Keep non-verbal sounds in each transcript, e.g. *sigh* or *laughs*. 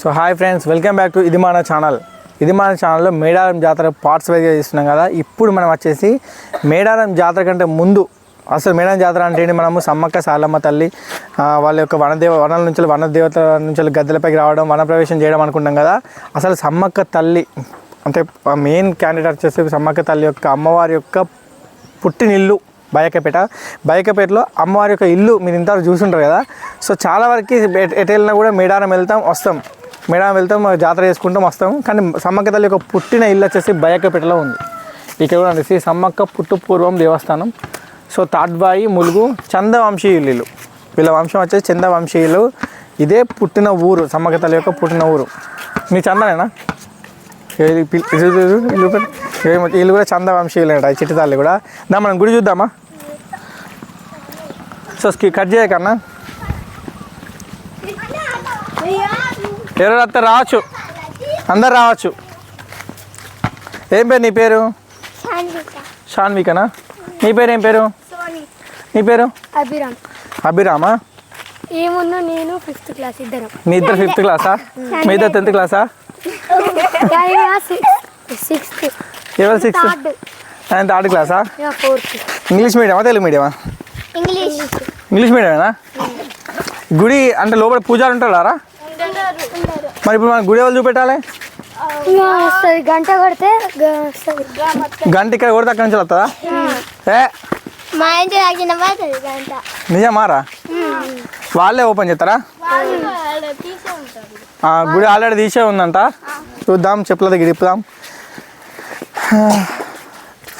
So hi friends welcome back to ఇది మన channel. ఇది మన ఛానల్లో మేడారం జాతర పార్ట్స్ వైజ్గా చేస్తున్నాం కదా. ఇప్పుడు మనం వచ్చేసి మేడారం జాతర కంటే ముందు అసలు మేడారం జాతర అంటే ఏంటి? మనము సమ్మక్క సాలమ్మ తల్లి వాళ్ళ యొక్క వనదేవ వనాల నుంచి వనదేవత నుంచి గద్దెలపైకి రావడం వనప్రవేశం చేయడం అనుకుంటాం కదా. అసలు సమ్మక్క తల్లి అంటే మెయిన్ క్యాండిడేట్ వచ్చేసి సమ్మక్క తల్లి యొక్క అమ్మవారి యొక్క పుట్టినిల్లు బయకపేట. బయకపేటలో అమ్మవారి యొక్క ఇల్లు మీరు ఇంతవరకు చూసుంటారు కదా. సో చాలా వరకు ఎటు వెళ్ళినా కూడా మేడారం వెళ్తాం వస్తాం. మేడం వెళ్తాం జాతర చేసుకుంటాం వస్తాం. కానీ సమ్మక్క తల్లి యొక్క పుట్టిన ఇల్లు వచ్చేసి బయకపేటలో ఉంది. ఇక్కడ కూడా శ్రీ సమ్మక్క పుట్టు పూర్వం దేవస్థానం. సో తాడ్బాయి ములుగు చందవంశీయులు వీళ్ళ వంశం వచ్చేసి చందవంశీయులు ఇదే పుట్టిన ఊరు సమ్మక్క తల్లి యొక్క పుట్టిన ఊరు. మీ చందనేనా? ఇల్లు వీళ్ళు కూడా చందవంశీయులు చిట్టి తల్లి కూడా. దా మనం గుడి చూద్దామా? సో స్కి కట్ చేయకన్నా? ఎవరు వస్తే రావచ్చు. అందరు రావచ్చు. ఏం పేరు నీ పేరు? షాన్వికనా? నీ పేరు ఏం పేరు? నీ పేరు? అభిరామ్. అభిరామా? ఏమున్నా నేను ఫిఫ్త్ క్లాస్ ఇద్దరం. మీ ఇద్దరు ఫిఫ్త్ క్లాసా? మీ ఇద్దరు టెన్త్ క్లాసా? సిక్స్త్. ఎవరు సిక్స్త్? ఆయన థర్డ్ క్లాసా? ఇంగ్లీష్ మీడియమా తెలుగు మీడియమా? ఇంగ్లీష్. ఇంగ్లీష్ మీడియమేనా? గుడి అంటే లోపల పూజారు ఉంటారా? మరి ఇప్పుడు మన గుడి ఎవరు చూపెట్టాలి? గంట కొడితే గంట ఇక్కడ కొడితే అక్కడి నుంచి వస్తుందా ఏ? మా ఇంటి గంట. నిజమారా వాళ్ళే ఓపెన్ చేస్తారా? గుడి ఆల్రెడీ తీసే ఉందంట. చూద్దాం చెప్పుల దగ్గర ఇప్పుదాం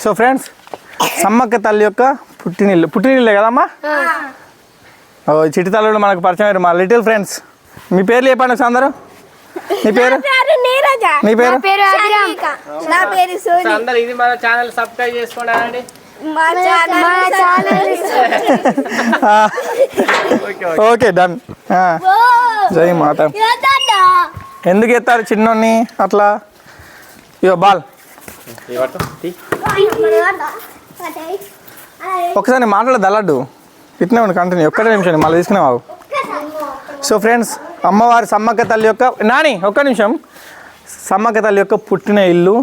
సో ఫ్రెండ్స్ సమ్మక్క తల్లి యొక్క పుట్టినిల్లు. పుట్టినిల్లే కదమ్మా? చిట్టి తల్లుడు మనకు పరిచయం మా లిటిల్ ఫ్రెండ్స్. మీ పేర్లు చెప్పండి అందరూ. మీ పేరు? నీ పేరు నా పేరు? అభిరామ్. నా పేరు సోని. అందరు ఇది మన ఛానల్ సబ్స్క్రైబ్ చేసుకోండి ఓకే డన్. జై మాత. ఎందుకు ఎత్తారు చిన్నోన్ని అట్లా? ఇగో బాల్. ఒకసారి మాట్లాడదు అలడ్డు ఇట్నే ఉండి కంటిన్యూ ఒక్కటే నిమిషం మళ్ళీ తీసుకునేవావు సో ఫ్రెండ్స్ అమ్మవారి సమ్మక్క తల్లి యొక్క నాని ఒక్క నిమిషం. సమ్మక్క తల్లి యొక్క పుట్టిన ఇల్లు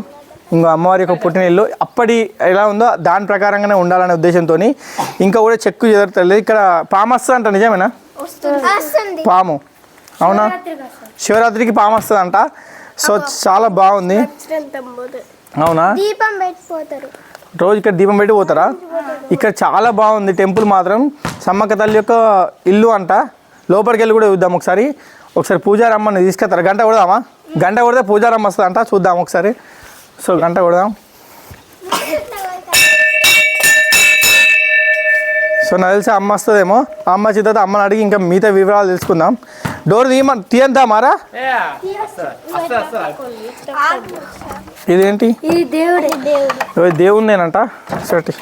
ఇంకో అమ్మవారి యొక్క పుట్టిన ఇల్లు అప్పటి ఎలా ఉందో దాని ప్రకారంగానే ఉండాలనే ఉద్దేశంతో ఇంకా కూడా చెక్కు చెదరతలేదు ఇక్కడ పాము వస్తుంది అంట నిజమేనా? వస్తుంది. పాము. అవునా? శివరాత్రికి పాము వస్తుందంట. సో చాలా బాగుంది. అవునా? రోజు ఇక్కడ దీపం పెట్టి పోతారా? ఇక్కడ చాలా బాగుంది టెంపుల్ మాత్రం. సమ్మక్క తల్లి యొక్క ఇల్లు అంట. లోపలికి వెళ్ళి కూడా చూద్దాం ఒకసారి. ఒకసారి పూజారమ్మని తీసుకెళ్తారు. గంట కొడదామా? గంట కొడితే పూజారమ్మ వస్తుంది అంట చూద్దాం ఒకసారి. సో గంట కొడదాం. సో నాకు తెలిసి అమ్మ వస్తుందేమో. అమ్మ చిత్త అమ్మని అడిగి ఇంకా మిగతా వివరాలు తెలుసుకుందాం. డోర్ తీయమ తీయంతా మారా? ఇదేంటి? దేవుందేనంట సరే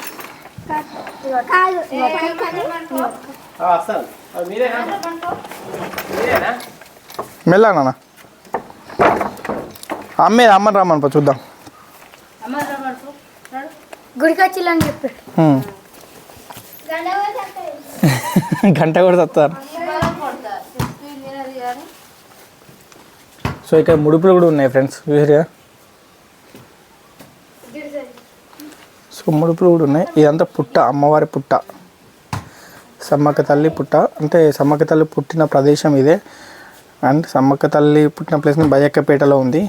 మెల్లా నాన్న. అమ్మే అమ్మని రమ్మని పో చూద్దాం. గంట కూడా తత్తారు *laughs* సో ఇక్కడ ముడుపులు కూడా ఉన్నాయి ఫ్రెండ్స్. చూసారుగా సో ముడుపులు కూడా ఉన్నాయి. ఇదంతా పుట్ట అమ్మవారి పుట్ట. సమ్మక్క తల్లి పుట్ట అంటే సమ్మక్క తల్లి పుట్టిన ప్రదేశం ఇదే. అండ్ సమ్మక్క తల్లి పుట్టిన ప్లేస్ బయక్కపేటలో ఉంది.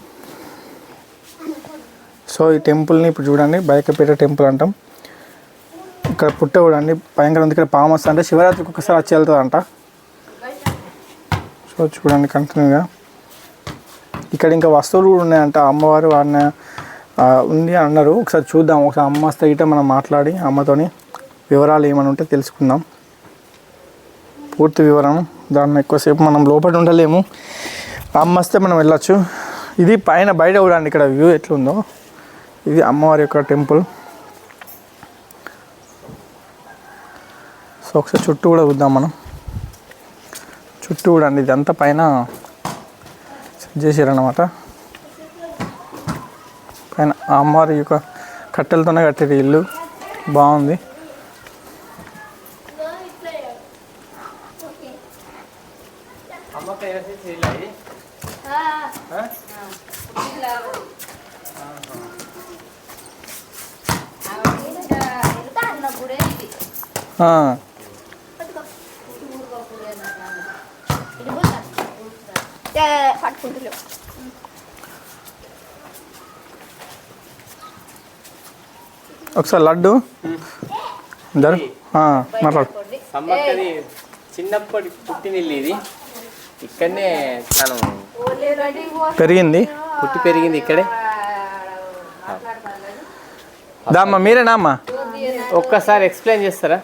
సో ఈ టెంపుల్ని ఇప్పుడు చూడండి బయకపేట టెంపుల్ అంటాం. ఇక్కడ పుట్ట కూడా భయంకరం ఇక్కడ పాము అంటే శివరాత్రికి ఒకసారి వచ్చి వెళ్తుందంట. సో చూడండి కంటిన్యూగా. ఇక్కడ ఇంకా వస్తువులు కూడా ఉన్నాయంట. అమ్మవారు వాడిన ఉంది అని అన్నారు. ఒకసారి చూద్దాం. ఒకసారి అమ్మ వస్తే మనం మాట్లాడి అమ్మతోని వివరాలు ఏమైనా ఉంటే తెలుసుకుందాం. పూర్తి వివరం దాన్ని ఎక్కువసేపు మనం లోపల ఉండలేము. అమ్మ వస్తే మనం వెళ్ళొచ్చు. ఇది పైన బయట కూడా అండి ఇక్కడ వ్యూ ఎట్లుందో. ఇది అమ్మవారి యొక్క టెంపుల్. సో ఒకసారి చుట్టూ కూడా చూద్దాం మనం. చుట్టూ కూడా ఇదంతా పైన సెట్ చేసారనమాట పైన అమ్మవారి యొక్క కట్టెలతోనే కట్టారు ఇల్లు. బాగుంది. ఒకసారి లడ్డు. జరు. మాట్లాడు. సమ్మక్కది చిన్నప్పటి పుట్టినిల్లు ఇది. ఇక్కడనే తను పెరిగింది. పుట్టి పెరిగింది ఇక్కడే. దామ్మ మీరేనా అమ్మ? ఒక్కసారి ఎక్స్ప్లెయిన్ చేస్తారా?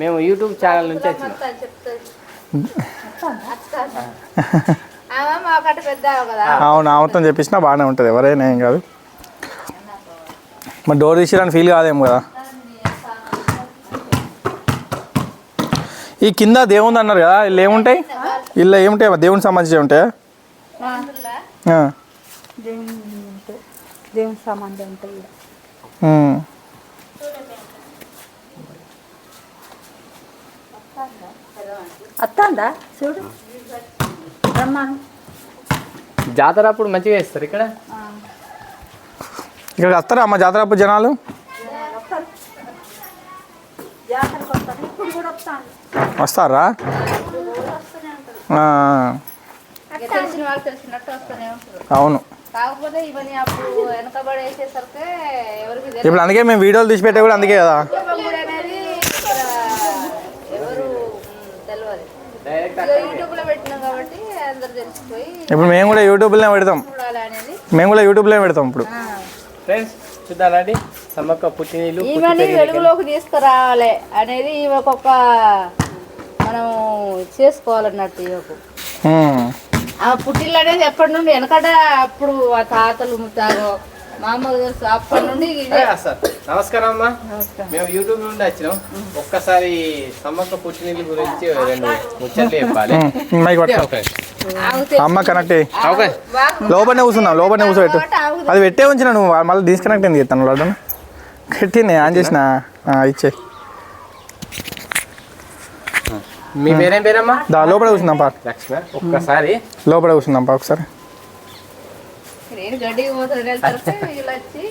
మేము యూట్యూబ్ ఛానల్ నుంచి వచ్చినాం. *laughs* కదా. అవును ఆమెతో చెప్పించినా బాగానే ఉంటుంది. ఎవరైనా ఏం కాదు. మరి డోర్ తీసిరని ఫీల్ కాదేమో కదా. ఈ కింద దేవుంది అన్నారు కదా ఇల్లు ఏముంటాయి? ఇల్లు ఏముంటాయి? దేవునికి సంబంధించి ఉంటాయా. దేవుని సంబంధం ఉంటుంది అత్తందా? చూడు. బ్రహ్మాండం జాతర అప్పుడు మంచిగా చేస్తారు ఇక్కడ? ఇక్కడికి వస్తారా అమ్మ జాతర అప్పుడు జనాలు? వస్తారా? ఆ, తెలిసిన వాళ్ళు తెలిసినట్టు వస్తూనే ఉంటారు. అవును. ఇప్పుడు అందుకే మేము వీడియోలు తీసి పెట్టే కూడా అందుకే కదా గుడి అనేది ఇక్కడ ఎవరు మ్, తెలియదు డైరెక్ట్ ఇక యూట్యూబ్లో పెట్టినాం కాబట్టి అందరు తెలిసిపోయి ఇప్పుడు మేము కూడా యూట్యూబ్లోనే పెడతాం. మేము కూడా యూట్యూబ్లోనే పెడతాం ఇప్పుడు. ఫ్రెండ్స్ చూద్దానండి సమ్మక్క పుట్టినిల్లు పుట్టి ఈమెని. వెలుగులోకి తీసుకురావాలి అనేది ఈమెకొక మనం చేసుకోవాలన్నట్టు ఈమెకు. ఆ పుట్టిల్లు అనేది ఎప్పటి నుండి వెనకట అప్పుడు ఆ తాతలు ముత్తాలు నమస్కారం అమ్మా. మేము యూట్యూబ్ నుండి వచ్చినాం. ఒక్కసారి సమ్మక్క పుట్టినిల్లు గురించి రెండు ముచ్చట్లు చెప్పాలి. అమ్మ కనెక్ట్ అయ్యి. ఓకే లోపలనే కూర్చున్నాం లోపలనే కూర్చోబెట్టు. అది పెట్టే ఉంచిన నువ్వు మళ్ళీ డిస్కనెక్ట్ అయింది తను లడ్డు కట్టింది ఆన్ చేసిన? ఇచ్చే. మీ పేరేం పేరమ్మా? దా లోపల కూర్చున్నాం పా లక్ష్మి ఒక్కసారి. లోపల కూర్చున్నాం పా ఒకసారి. నేను గడ్డికి పోతాను వెళ్తారు వీళ్ళు వచ్చి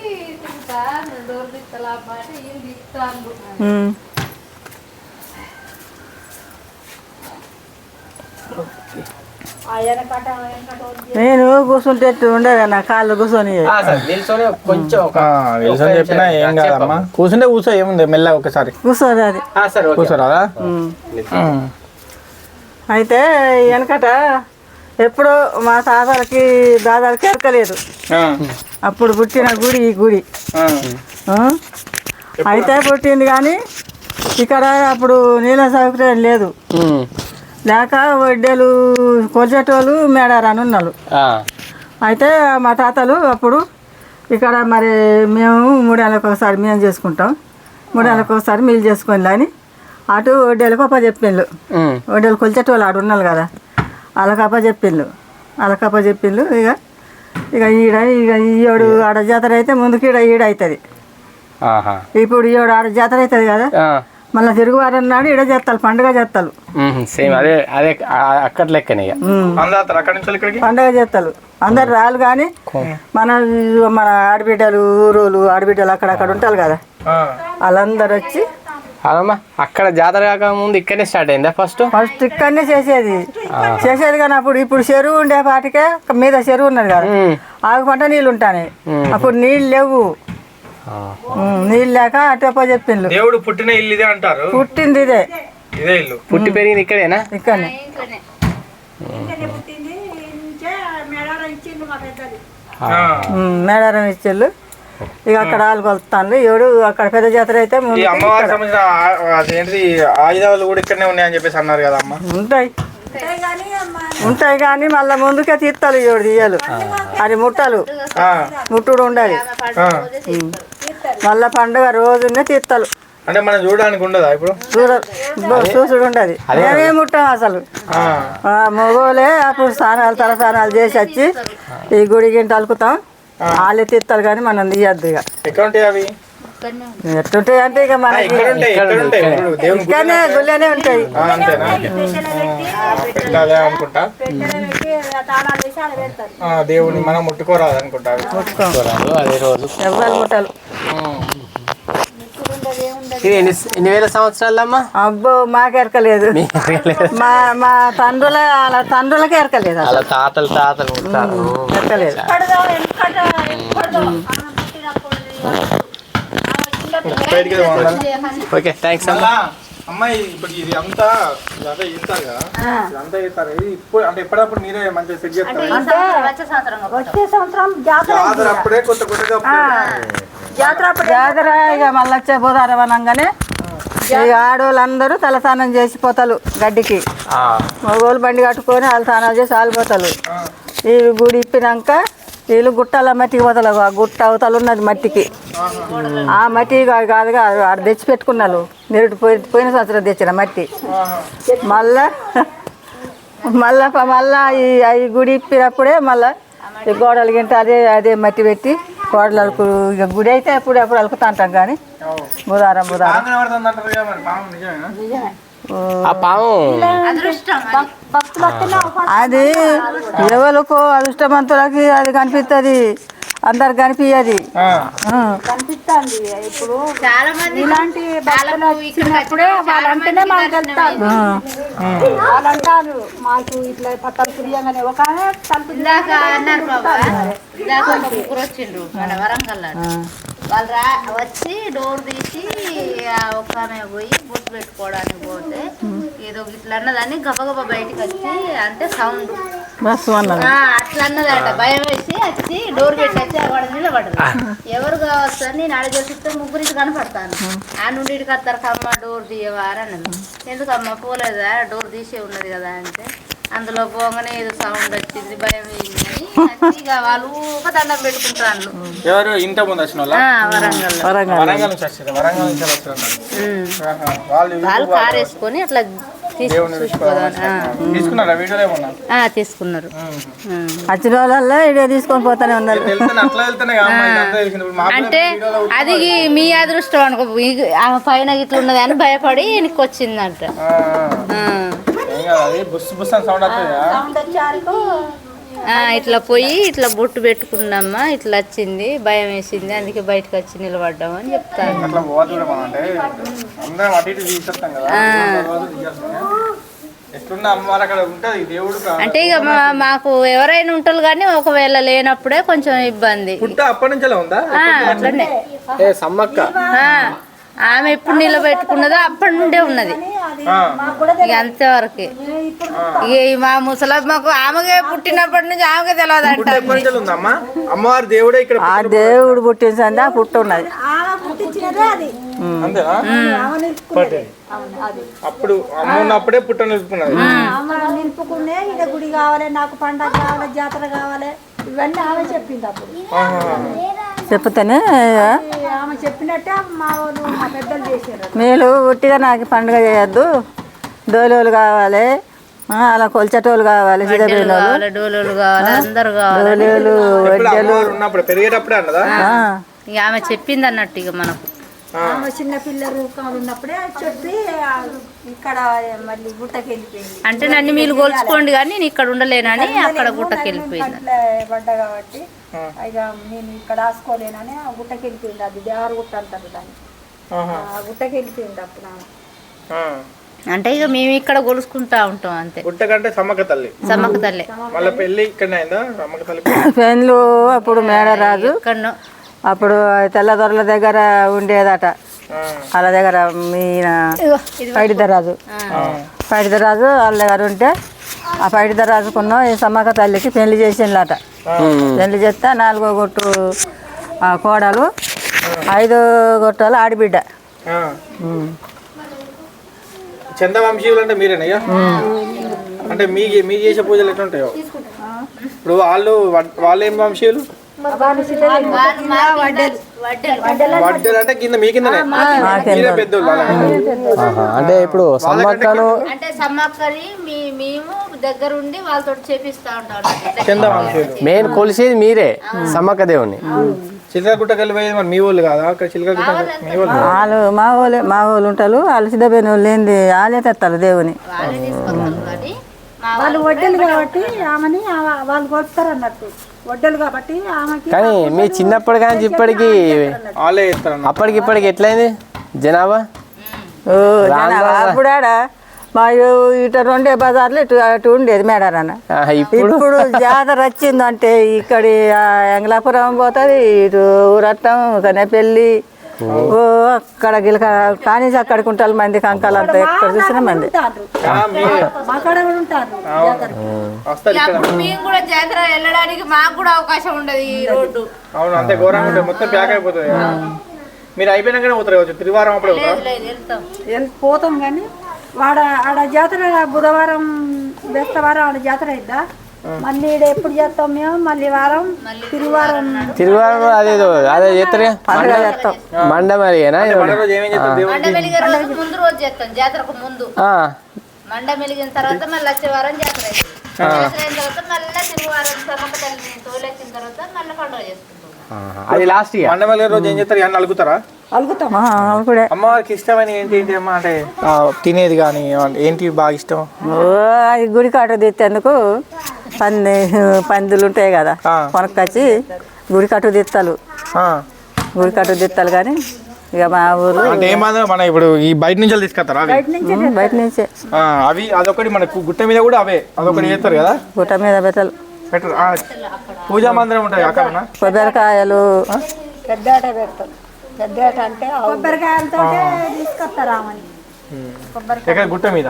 తింటా డోర్ తీస్తా అంటే వీళ్ళు తీస్తాను నేను కూర్చుంటే ఉండదు నా కాళ్ళు కూర్చొని. నిల్చొని కొంచెం చెప్పినా. ఏం కాదమ్మా. కూర్చుంటే కూర్చో ఏముంది మెల్లగా ఒకసారి. కూర్చోదు అది. కూర్చోరాదా. అయితే వెనకట ఎప్పుడో మా తాతలకి దాదాలకి ఎరకలేదు. అప్పుడు పుట్టిన గుడి ఈ గుడి? అయితే పుట్టింది కానీ ఇక్కడ అప్పుడు నీళ్ళ సౌకర్యం లేదు. లేక వడ్డేలు కొలిచేటోళ్ళు మేడారని ఉన్నారు. అయితే మా తాతలు అప్పుడు ఇక్కడ మరి మేము మూడేళ్ళకి ఒకసారి మేము చేసుకుంటాం. మూడేళ్ళకి ఒకసారి మీరు చేసుకోండి అని అటు వడ్డేలకు అప్ప చెప్పిండ్రు ఉమ్. వడ్డేలు కొలిచేటోళ్ళు ఆడు ఉన్నారు కదా. చెప్పిండ్రు వాళ్ళకి అప్ప చెప్పిండ్రు ఇక ఇక ఈడ ఇక ఈయోడు ఆడ జాతర అయితే ముందుకు ఈడ ఈడ అవుతుంది ఆహా. ఇప్పుడు ఈయోడు ఆడ జాతర అవుతుంది కదా? ఆ. మళ్ళీ తిరుగువారం నాడు ఈడ చేస్తారు పండుగ చేస్తారు సేమ్ అదే అదే అక్కడ లెక్కనే పండుగ చేస్తారు అందరు రాళ్ళు కానీ మన మన ఆడబిడ్డలు ఊరోళ్ళు ఆడబిడ్డలు అక్కడక్కడ ఉంటారు కదా? ఆ. వాళ్ళందరూ వచ్చి అదమ్మా అక్కడ జాతర కాక ముందు ఇక్కడనే స్టార్ట్ అయిందా ఫస్ట్ ఫస్ట్ ఇక్కడనే చేసేది. చేసేది కానీ అప్పుడు ఇప్పుడు చెరువు ఉండే పాటికే మీద చెరువు ఉన్నది కదా. ఆగు పంట నీళ్ళు ఉంటాయి అప్పుడు నీళ్ళు లేవు. నీళ్ళు లేక అటప్ప చెప్పిండ్రు దేవుడు పుట్టిన ఇల్లు ఇదే అంటారు? పుట్టింది ఇదే. ఇదే ఇల్లు. పుట్టి పెరిగింది ఇక్కడేనా? ఇక్కడనే. మేడారం ఇచ్చిళ్ళు ఇక అక్కడ వాళ్ళు కొలుతాను ఏడు అక్కడ పెద్ద జాతర అయితే ఈ అమ్మవారికి సంబంధించిన ఆ- అదేంటిది ఆయుధాలు కూడా ఇక్కడనే ఉన్నాయని చెప్పేసి అన్నారు కదా అమ్మ. ఉంటాయి. ఉంటాయి కానీ మళ్ళీ ముందుకే తీస్తాలు ఏడు తీయాలి. అది ముట్టలు. ఆ, ముట్టుడు ఉండాలి. ఆ. మళ్ళీ పండుగ రోజునే తీస్తాలు అంటే మనం చూడడానికి ఉండదా ఇప్పుడు? చూడ చూసుడు ఉండదు మేమే ముట్టాం అసలు. ఆ, ఆ, మగోలే అప్పుడు స్నానాలు తల స్నానాలు చేసి వచ్చి ఈ గుడి గింట అలుకుతాం. వాళ్ళే తీస్తారు కానీ మనం తీయద్దు ఇక. ఎక్కడ ఉంటాయి అవి? ఇక్కడనే ఉంది ఎట్లుంటాయి అంటే ఇక గుడి ఇక్కడనే గుళ్ళనే ఉంటాయి. అనుకుంటా దేవుడిని మనం ముట్టుకోరాదు అనుకుంటా. చూడాలి, అదే రోజు ఎవ్వరు ముట్టలు ఇది ఎన్ని ఎన్ని వేల సంవత్సరాలమ్మా? అబ్బో మాకు ఎరకలేదు. మా మా తండ్రుల వాళ్ళ తండ్రులకి ఎరకలేదు అలా తాతలు తాతలు ఉంటారు. ఎరకలేదు. ఓకే థ్యాంక్స్ అమ్మా. అలా అమ్మాయి ఇప్పుడు ఇది అంతా కదా? ఇదంతా చేస్తారు. ఇది ఇప్పుడు అంటే ఎప్పుడప్పుడు మీరే మంచిగా సెట్ చేస్తారు? వచ్చే సంవత్సరం జాతర అప్పుడే కొత్త కొత్తగా జాతర జాతర ఇక మళ్ళీ వచ్చే బుధారం అనగానే ఇక ఆడవాళ్ళందరూ తలస్నానం చేసి పోతారు గడ్డికి. ఆ, మగవాళ్ళు బండి కట్టుకొని వాళ్ళు స్నానాలు చేసి ఆలిపోతారు ఈ గుడి ఇప్పినాక వీళ్ళు గుట్టల మట్టికి పోతారు ఆ గుట్ట అవతల ఉన్నది మట్టికి. ఆ మట్టి కాదుగా ఆడ తెచ్చి పెట్టుకున్నారు నిరుడు పోయి పోయిన సంవత్సరం తెచ్చిన మట్టి. మళ్ళా మళ్ళా మళ్ళా ఈ ఈ గుడి ఇప్పినప్పుడే మళ్ళా ఈ గోడలు గింట అదే అదే మట్టి పెట్టి గోడలు అలుకు ఇక గుడి అయితే అప్పుడు అప్పుడు అలుకుతా అంటాం కానీ బుధారం బుధారం ఆ పాము అది. ఎవరికో అదృష్టవంతులకి అది కనిపిస్తుంది అందరు కనిపించది ఆ. కనిపిస్తుంది. ఇప్పుడు చాలా మంది ఇలాంటి బట్టలు వచ్చినప్పుడే వాళ్ళంటేనే మాకు వెళ్తారు వాళ్ళు అంటారు మాకు ఇట్లా పట్టాలు తిరిగానే ఒక అన్నారు వచ్చిండ్రు మన వరంగల్ వాళ్ళు రా వచ్చి డోర్ తీసి ఒక ఆమె పోయి బొట్టు పెట్టుకోవడానికి పోతే ఏదో ఇట్లా అన్నదాన్ని గబగబా బయటికి వచ్చి అంటే సౌండ్. అట్లా అన్నదట. భయం వేసి వచ్చి డోర్ పెట్టి వచ్చి అక్కడ నిలబడదు ఎవరు కావచ్చు అని నేను ముగ్గురికి కనపడతాను. ఆ. నుండి ఇటుకి వస్తారు కమ్మ డోర్ తీయవా? అని అన్నది. ఎందుకమ్మా పోలేదా? డోర్ తీసే ఉన్నది కదా అంటే అందులో పోగానే ఏదో సౌండ్ వచ్చింది భయం ఇక వాళ్ళు ఒక దండం పెట్టుకుంటారు ఎవరు? ఇంత ముందు వచ్చిన వాళ్ళ? వరంగల్. వరంగల్. నుంచి నుంచి. వాళ్ళు కారు వేసుకొని అట్లా తీసుకున్నారా. వచ్చిన వాళ్ళల్లో ఇడే తీసుకొని పోతానే ఉన్నారు. వెళ్తాను అట్లా వెళ్తానే కదా అమ్మాయి అంతా తెలిసింది. ఇప్పుడు మాకు అంటే అది మీ అదృష్టం అనుకో పైన ఇట్లా ఉన్నది అని భయపడి వెనక్కి వచ్చిందంట అది బుస్ బుస్ అని సౌండ్ వస్తుంది? ఆ, ఇట్లా పోయి ఇట్లా బొట్టు పెట్టుకున్నామ్మా ఇట్లా వచ్చింది భయం వేసింది అందుకే బయటకు వచ్చి నిలబడ్డాం అని చెప్తాను అంటే ఇక మా- మాకు ఎవరైనా ఉంటారు కానీ ఒకవేళ లేనప్పుడే కొంచెం ఇబ్బంది. అప్పటి నుంచే అట్లనే. ఏ సమ్మక్క. ఆమె ఎప్పుడు నిలబెట్టుకున్నదో అప్పటి నుండే ఉన్నది. ఆ. ఇక అంతవరకు. ఇక ఈ మా ముసలమ్మకు ఆమెకే పుట్టినప్పటి నుంచి ఆమెకే తెలియదు అమ్మవారి దేవుడే ఇక్కడ ఆ దేవుడు పుట్టించండి ఆ పుట్ట ఉన్నది. అంతేనా? అప్పుడు అమ్మ ఉన్నప్పుడే పుట్ట నిలుపుకున్నది. నిలుపుకునే ఇక గుడి కావాలి నాకు పండగ కావాలి జాతర కావాలి ఇవన్నీ ఆమె చెప్పింది అప్పుడు. చెప్తేనే ఆమె చెప్పినట్టే మా వాళ్ళు మా పెద్దలు చేశారు. మీరు ఉట్టిగా నాకు పండుగ చేయొద్దు. దోలోలు కావాలి అలా కొలిచేటోళ్ళు కావాలి డోలోలు కావాలి అందరు కావాలి. దోలేలు ఎప్పుడు అమ్మవారు ఉన్నప్పుడు పెరిగేటప్పుడే అన్నదా? ఇక ఆమె చెప్పింది అన్నట్టు ఇక మనకు. ఆమె చిన్న పిల్ల రూపంలో ఉన్నప్పుడే చెప్పి ఆ ఇక్కడ మళ్ళీ గుట్టకి వెళ్ళిపోయింది అంటే నన్ను మీరు కొలుచుకోండి కానీ నేను ఇక్కడ ఉండలేనని అక్కడ గుట్టకి వెళ్ళిపోయింది పడ్డా కాబట్టి ఇక నేను ఇక్కడ ఆసుకోలేనని ఆ గుట్టకి వెళ్ళిపోయింది అది దేవర గుట్ట అంటారు దాన్ని. ఆ గుట్టకి వెళ్ళిపోయింది అప్పుడు. అంటే ఇక మేము ఇక్కడ కొలుసుకుంటా ఉంటాం అంతే. పుట్ట కంటే సమ్మక్క తల్లి. సమ్మక్క తల్లే. మళ్ళీ పెళ్ళి ఇక్కడనే అయిందా? సమ్మక్క తల్లి పెన్లు *laughs* అప్పుడు మేడరాజు అప్పుడు తెల్లదొరల దగ్గర ఉండేదట. వాళ్ళ దగ్గర మీన పైడిదరాజు పైడిదరాజు వాళ్ళ దగ్గర ఉంటే ఆ పైడిదరాజుకున్న ఈ సమ్మక్క తల్లికి పెళ్ళి చేసిండ్లట. పెళ్ళి చేస్తే నాలుగో గొట్టు ఆ కోడలు ఐదో గొట్టాలు ఆడిబిడ్డ. చందవంశీయులు అంటే మీరేనయ్యా అంటే మీ మీ చేసే పూజలు ఎట్లుంటాయో? ఇప్పుడు వాళ్ళు వాళ్ళు ఏం వంశీయులు? అంటే కింద మీ కిందనే. అంటే ఇప్పుడు సమ్మక్కను అంటే సమ్మక్కని మీ మేము దగ్గరుండి వాళ్ళతో చేపిస్తా ఉంటాం మెయిన్ కొలిసేది మీరే సమ్మక్క దేవుని చిలకగుట్టకి వెళ్ళిపోయేది మరి మీ వాళ్ళు కాదా? అక్కడ చిలకగుట్ట మీ వాళ్ళు వాళ్ళు మా వాళ్ళే మా వాళ్ళు ఉంటారు. వాళ్ళు సిద్ధపోయిన వాళ్ళు ఏంది? వాళ్ళే తెస్తారు దేవుని. వాళ్ళే వడ్డలు కాబట్టి ఆమెని వాళ్ళు కొడతారు అన్నట్టు. వడ్డలు కాబట్టి ఆమెకి కానీ మీ చిన్నప్పటి కానీ ఇప్పటికి వాళ్ళే అప్పటికి ఇప్పటికి ఎట్లయింది? జనాభా? ఓ జనాభా అప్పుడు ఆడ మా ఇటు రెండే బజార్లు ఇటు అటు ఉండేది మేడారన్న. ఆ, ఇప్పుడు? ఇప్పుడు జాతర వచ్చిందంటే ఇక్కడి ఆ ఎంగలాపురం పోతుంది ఇటు ఊరట్టం కనేపల్లి ఓ అక్కడ గిలక కానీ అక్కడికి ఉంటారు మంది కంకాలు అంతా ఎక్కడ చూసిన మంది. మేము కూడా జాతర వెళ్ళడానికి మాకు కూడా అవకాశం ఉండదు ఈ రోడ్డు. అవును అంతే ఘోరంగా ఉంటుంది. మొత్తం ప్యాక్ అయిపోతుంది. మీరు అయిపోయినాకనే పోతారు కావచ్చు? తిరువారం అప్పుడే పోతాం కానీ వాడ ఆడ జాతర బుధవారం బెస్తవారం ఆడ జాతర అయిద్దా? మళ్ళీ ఈడ ఎప్పుడు చేస్తాం మేము? మళ్ళీ వారం? తిరువారం. తిరువారం అదేదో అదే చేస్తారు పండుగ చేస్తాం. మండ మరిగేనా పండుగ రోజు ఏమేం చేస్తారు దేవుడు మండ వెలిగే రోజు ముందు రోజు చేస్తాం జాతరకు ముందు. ఆ, మండ వెలిగిన తర్వాత మళ్ళీ వచ్చే వారం జాతర అవుతుంది జాతర అయిన తర్వాత మళ్ళీ తిరువారం సమ్మక్క తల్లిని తోలెక్కిన తర్వాత మళ్ళీ పండుగ చేసుకుంటాం ఆహా. అది లాస్ట్ రోజు ఏం చేస్తారు? అలుగుతారా? అప్పుడే అమ్మవారికి ఇష్టమైన ఏంటి ఏంటి అమ్మ అంటే? ఆ, తినేది కానీ ఏంటి బాగా ఇష్టం? అది గుడి కాట తీసేందుకు పంది పందులు ఉంటాయి కదా ఆ. కొనకొచ్చి గుడి కట్టు తీస్తాలు ఆ, గుడి కట్టు తీస్తాలు కానీ ఇక మా ఊరు అంటే ఏమాత్రం మన ఇప్పుడు ఈ బయట నుంచి తీసుకొస్తారా అవి? బయట నుంచే ఆ, అవి అదొకటి మనకు గుట్ట మీద కూడా అవే అదొకటి చేస్తారు కదా? గుట్ట మీద పెట్టరు ఆ, పూజా మందిరం ఉంటుంది అక్కడ కొబ్బరికాయలు. పెద్ద ఆట పెడతాం పెద్ద ఆట అంటే కొబ్బరికాయలతో తీసుకొస్తారు ఆమెని. ఎక్కడ గుట్ట మీద?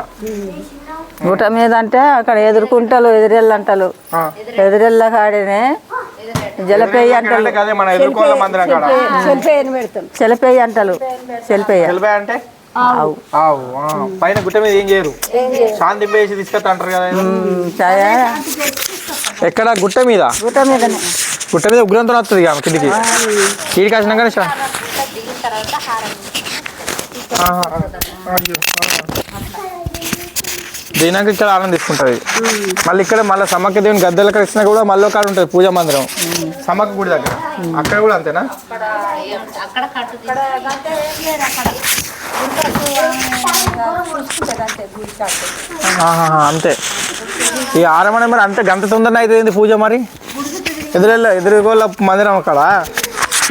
గుట్ట మీద అంటే అక్కడ ఎదుర్కొంటాలు ఎదురెళ్ళు అంటారు. ఆ. ఎదురెళ్ళ కాడినే జలపేయి అంటారు. అంటే అదే మన ఎదుర్కోవాల మందిరం కాడ? సెల్ఫేని పెడతాం. చెలపేయి అంటారు. చెలిపేయ అంటే? పైన గుట్ట మీద ఏం చేయరు? శాంతి తీసుకొస్తా అంటారు కదా ఎక్కడ? గుట్ట మీద? గుట్ట మీదనే. గుట్ట మీద ఉగ్రంతో వస్తుంది ఇక కిందికి. కీడికి వచ్చినాక దీనికి ఇక్కడ ఆనందం తీసుకుంటుంది. మళ్ళీ ఇక్కడ మళ్ళీ సమ్మక్క దేవుని గద్దెల వచ్చినా కూడా మళ్ళీ ఒక ఉంటుంది పూజా మందిరం. సమ్మక్క గుడి దగ్గర. అక్కడ కూడా అంతేనా? అంతే. ఈ ఆరమణ మరి అంతే గంట తొందరనే అవుతుంది పూజ మరి? ఎదురెళ్ళ ఎదురుగోళ్ళ మందిరం అక్కడ.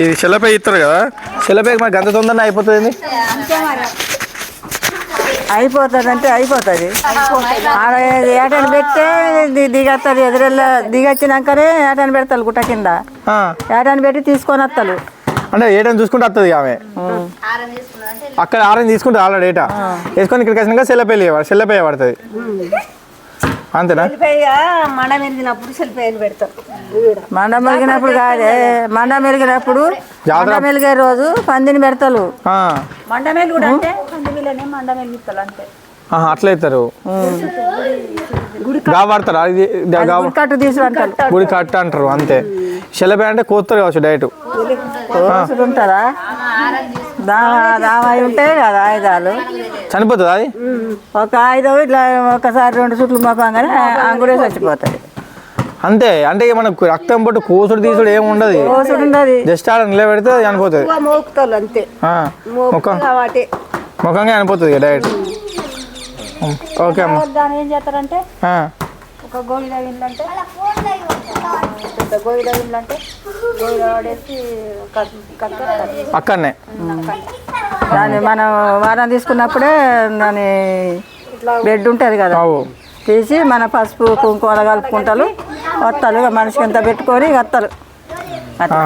ఇది చెల్లపై ఇస్తారు కదా? చెల్లపై మరి గంట తొందరనే అయిపోతుంది అయిపోతుంది. అంటే అయిపోతుంది ఏటని పెడితే దిగత్తది. ఎదురెళ్ళ దిగొచ్చినాకనే ఏటని పెడతారు గుట్ట కింద. ఆ, ఏటని పెట్టి తీసుకొని వస్తారు అంటే ఏటని చూసుకుంటే వస్తుంది ఆమె. అక్కడ ఆరెంజ్ తీసుకుంటే ఆల్రెడీ ఏటా. వేసుకొని ఇక్కడికి వచ్చినాక సెల్లపల్లి సెల్లపై పడుతుంది అంతేనా? సెల్ఫేయ మడ మెరిగినప్పుడు సెల్ఫేని పెడతాం మండ మెలిగినప్పుడు కాదే మండ మెలిగినప్పుడు మండ మెలిగే రోజు పందిని పెడతారు ఆ, మండమేలు కూడా అంటే అంతే. అట్లా అవుతారు కట్టు. గుడి కట్ట అంటారు. అంతే. సెల్లపై అంటే కోస్తారు కావచ్చు కోసుడు ఉంటుందా ఉంటాయి కదా ఆయుధాలు. చనిపోతుంది అది? ఒక ఆయుధం ఇట్లా ఒకసారి రెండు చుట్లు మోపంగానే అంగుడే చచ్చిపోతుంది అంతే అంటే మనకు రక్తం పట్టు కోసుడు తీసుడు ఏమి ఉండదు. జస్ట్ ఆడ నిలబెడితే ముఖం. కాబట్టి ముఖంగా చనిపోతుంది ఇక డైరెక్ట్ ఓకే అమ్మ. దాన్ని ఏం చేస్తారంటే ఒక పెద్ద కట్టుకుంటారు అక్కడనే. దాన్ని మనం వారం తీసుకున్నప్పుడే దాని బెడ్ ఉంటుంది కదా. తీసి మన పసుపు కుంకుమ కలుపుకుంటారు వస్తారు ఇక మనిషికి ఎంత పెట్టుకొని వస్తారు